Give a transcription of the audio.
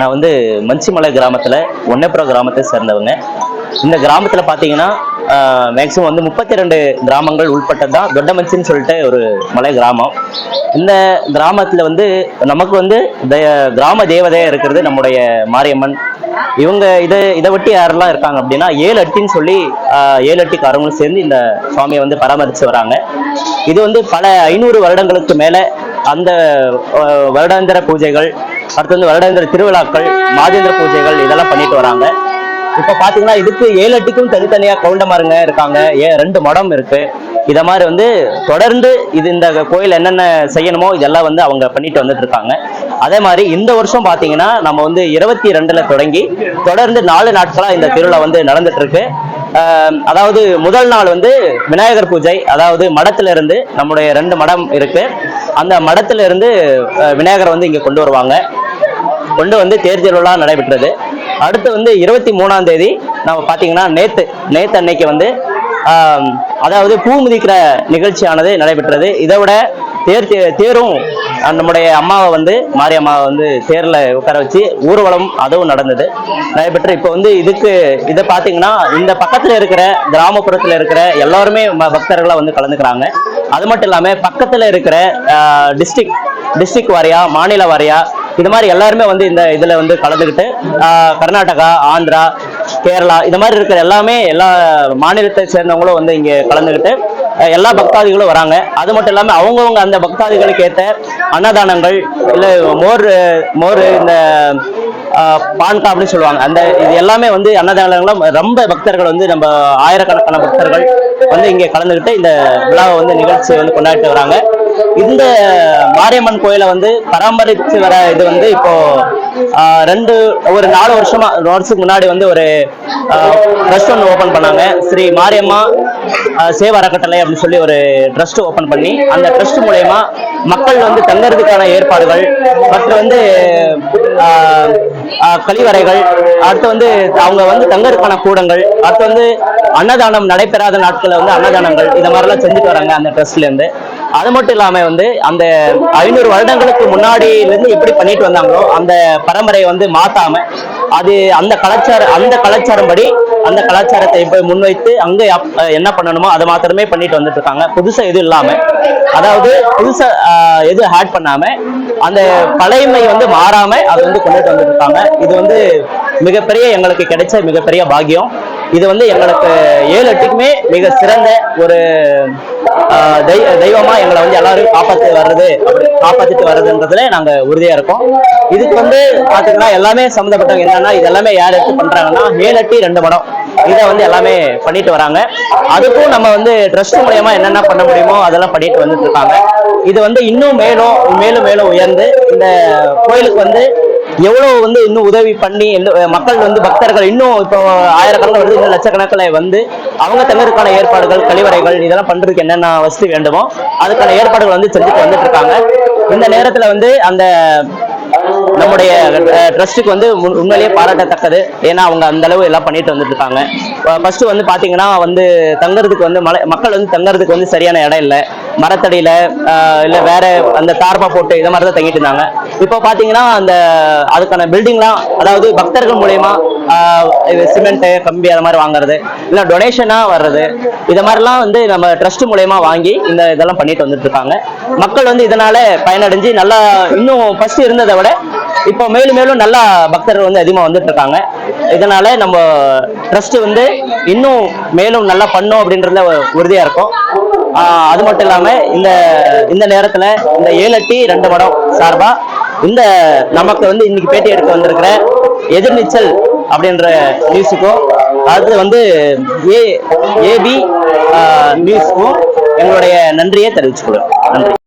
நான் வந்து மஞ்சிமலை கிராமத்தில் ஒன்னப்புற கிராமத்தை சேர்ந்தவங்க. இந்த கிராமத்தில் பார்த்தீங்கன்னா மேக்சிமம் வந்து முப்பத்தி ரெண்டு கிராமங்கள் உள்பட்டது தான் தொட்டமஞ்சின்னு சொல்லிட்டு ஒரு மலை கிராமம். இந்த கிராமத்தில் வந்து நமக்கு வந்து த- கிராம தேவதையாக இருக்கிறது நம்முடைய மாரியம்மன். இவங்க இதை இதை விட்டு யாரெல்லாம் இருக்காங்க அப்படின்னா ஏழு அட்டின்னு சொல்லி ஏழு அட்டிக்காரங்களும் சேர்ந்து இந்த சுவாமியை வந்து பராமரித்து வராங்க. இது வந்து பல ஐநூறு வருடங்களுக்கு மேலே அந்த வருடாந்திர பூஜைகள் அடுத்து வந்து வருடாந்திர திருவிழாக்கள் மாதேந்திர பூஜைகள் இதெல்லாம் பண்ணிட்டு வராங்க. இப்ப பாத்தீங்கன்னா இதுக்கு ஏழு எட்டுக்கும் தனித்தனியா கவுண்டமாருங்க இருக்காங்க. ஏ ரெண்டு மடம் இருக்கு. இத மாதிரி வந்து தொடர்ந்து இது இந்த கோயில் என்னென்ன செய்யணுமோ இதெல்லாம் வந்து அவங்க பண்ணிட்டு வந்துட்டு இருக்காங்க. அதே மாதிரி இந்த வருஷம் பாத்தீங்கன்னா நம்ம வந்து இருபத்தி ரெண்டுல தொடங்கி தொடர்ந்து நாலு நாட்களா இந்த திருவிழா வந்து நடந்துட்டு இருக்கு. அதாவது முதல் நாள் வந்து விநாயகர் பூஜை அதாவது மடத்துல இருந்து நம்முடைய ரெண்டு மடம் இருக்கு. அந்த மடத்துல இருந்து விநாயகரை வந்து இங்க கொண்டு வருவாங்க. கொண்டு வந்து தேர் திருவிழா நடைபெற்றது. அடுத்து வந்து இருபத்தி மூணாம் தேதி நம்ம பார்த்தீங்கன்னா நேத்து நேத்து அன்னைக்கு வந்து அதாவது பூ மிதிக்கிற நிகழ்ச்சியானது நடைபெற்றது. இதை விட தேர் தே- தேரும் நம்முடைய அம்மாவை வந்து மாரியம்மாவை வந்து தேரில் உட்கார வச்சு ஊர்வலம் அதுவும் நடந்தது. நடைபெற்று இப்போ வந்து இதுக்கு இதை பார்த்தீங்கன்னா இந்த பக்கத்தில் இருக்கிற கிராமப்புறத்தில் இருக்கிற எல்லாருமே பக்தர்களாக வந்து கலந்துக்கிறாங்க. அது மட்டும் இல்லாமல் பக்கத்தில் இருக்கிற டிஸ்ட்ரிக்ட் டிஸ்ட்ரிக்ட் வாரியா மாநில வாரியா இது மாதிரி எல்லாருமே வந்து இந்த இதுல வந்து கலந்துக்கிட்டு கர்நாடகா ஆந்திரா கேரளா இது மாதிரி இருக்கிற எல்லாமே எல்லா மாநிலத்தை சேர்ந்தவங்களும் வந்து இங்க கலந்துக்கிட்டு எல்லா பக்தாதிகளும் வராங்க. அது மட்டும் இல்லாம அவங்கவுங்க அந்த பக்தாதிகளுக்கு ஏத்த அன்னதானங்கள் இல்ல மோர் மோர் இந்த பான்கா அப்படின்னு சொல்லுவாங்க. அந்த இது எல்லாமே வந்து அன்னதானங்களும் ரொம்ப பக்தர்கள் வந்து நம்ம ஆயிரக்கணக்கான பக்தர்கள் வந்து இங்க கலந்துக்கிட்டு இந்த விழாவை வந்து நிகழ்ச்சியை வந்து கொண்டாடிட்டு வராங்க. இந்த மாரியம்மன் கோயிலை வந்து பராமரித்து வர இது வந்து இப்போ ரெண்டு ஒரு நாலு வருஷமா ஒரு வருஷத்துக்கு முன்னாடி வந்து ஒரு ட்ரஸ்ட் ஒன்று ஓபன் பண்ணாங்க. ஸ்ரீ மாரியம்மா சேவ அறக்கட்டளை அப்படின்னு சொல்லி ஒரு ட்ரஸ்ட் ஓபன் பண்ணி அந்த ட்ரஸ்ட் மூலயமா மக்கள் வந்து தங்கறதுக்கான ஏற்பாடுகள் மற்றும் வந்து ஆஹ், கழிவறைகள் அடுத்து வந்து அவங்க வந்து தங்கறதுக்கான கூடங்கள் அடுத்து வந்து அன்னதானம் நடைபெறாத நாட்கள்ல வந்து அன்னதானங்கள் இந்த மாதிரிலாம் செஞ்சுட்டு வராங்க அந்த ட்ரஸ்ட்ல இருந்து. அது மட்டும் இல்லாம வந்து அந்த ஐநூறு வருடங்களுக்கு முன்னாடியில இருந்து எப்படி பண்ணிட்டு வந்தாங்களோ அந்த பரம்பரையை வந்து மாத்தாம அது அந்த கலாச்சார அந்த கலாச்சாரம் படி அந்த கலாச்சாரத்தை போய் முன்வைத்து அங்க என்ன பண்ணணுமோ அதை மாத்திரமே பண்ணிட்டு வந்துட்டு இருக்காங்க புதுசா எதுவும் இல்லாம. அதாவது புதுசா எதுவும் ஆட் பண்ணாம அந்த பழையமை வந்து மாறாம அதை வந்து கொண்டுட்டு வந்துட்டு இருக்காங்க இது வந்து மிகப்பெரிய எங்களுக்கு கிடைச்ச மிகப்பெரிய பாக்கியம். இது வந்து எங்களுக்கு ஏழு எட்டுக்குமே மிக சிறந்த ஒரு தெய்வமா எங்களை வந்து எல்லாரும் காப்பாத்தி வர்றது காப்பாத்திட்டு வர்றதுன்றதுல நாங்க உறுதியா இருக்கோம். இதுக்கு வந்து பாத்தீங்கன்னா எல்லாமே சம்மந்தப்பட்டவங்க என்னன்னா இது எல்லாமே யார் எடுத்து பண்றாங்கன்னா ஏழட்டி ரெண்டு மடம். இதை வந்து எல்லாமே பண்ணிட்டு வராங்க. அதுக்கும் நம்ம வந்து ட்ரஸ்ட் மூலயமா என்னென்ன பண்ண முடியுமோ அதெல்லாம் பண்ணிட்டு வந்துட்டு இருக்காங்க. இது வந்து இன்னும் மேலும் மேலும் மேலும் உயர்ந்து இந்த கோயிலுக்கு வந்து எவ்வளவு வந்து இன்னும் உதவி பண்ணி மக்கள் வந்து பக்தர்கள் இன்னும் இப்போ ஆயிரக்கணக்கில் வந்து இன்னும் லட்சக்கணக்கில் வந்து அவங்க தங்கறதுக்கான ஏற்பாடுகள் கழிவறைகள் இதெல்லாம் பண்றதுக்கு என்னென்ன வசதி வேண்டுமோ அதுக்கான ஏற்பாடுகள் வந்து செஞ்சுட்டு வந்துட்டு இருக்காங்க இந்த நேரத்துல வந்து அந்த நம்முடைய ட்ரஸ்ட்டுக்கு வந்து உண்மையிலேயே பாராட்டத்தக்கது. ஏன்னா அவங்க அந்த அளவு எல்லாம் பண்ணிட்டு வந்துட்டு இருக்காங்க ஃபர்ஸ்ட் வந்து பாத்தீங்கன்னா வந்து தங்கறதுக்கு வந்து மலை மக்கள் வந்து தங்கறதுக்கு வந்து சரியான இடம் இல்லை. மரத்தடியில இல்லை இல்ல வேற அந்த தார்பா போட்டு இதை மாதிரி தான் தங்கிட்டு இருந்தாங்க. இப்போ பாத்தீங்கன்னா அந்த அதுக்கான பில்டிங்லாம் அதாவது பக்தர்கள் மூலயமா சிமெண்ட் கம்பி அது மாதிரி வாங்குறது இல்ல டொனேஷனா வர்றது இத மாதிரிலாம் வந்து நம்ம ட்ரஸ்ட் மூலயமா வாங்கி இந்த இதெல்லாம் பண்ணிட்டு வந்துட்டு இருக்காங்க. மக்கள் வந்து இதனால பயனடைஞ்சு நல்லா இன்னும் ஃபர்ஸ்ட் இருந்ததை விட இப்போ மேலும் மேலும் நல்லா பக்தர்கள் வந்து அதிகமாக வந்துட்டு இருக்காங்க. இதனால நம்ம ட்ரஸ்ட் வந்து இன்னும் மேலும் நல்லா பண்ணும் அப்படின்றதுல உறுதியா இருக்கும். அது மட்டும் இல்லாம இந்த இந்த நேரத்துல இந்த ஏழட்டி ரெண்டு மடம் சார்பா இந்த நமக்கு வந்து இன்னைக்கு பேட்டி எடுக்க வந்திருக்கிற எதிர்நீச்சல் அப்படின்ற நியூஸுக்கும் அது வந்து ஏ ஏபி நியூஸுக்கும் எங்களுடைய நன்றியை தெரிவிச்சுக்கிறோம். நன்றி.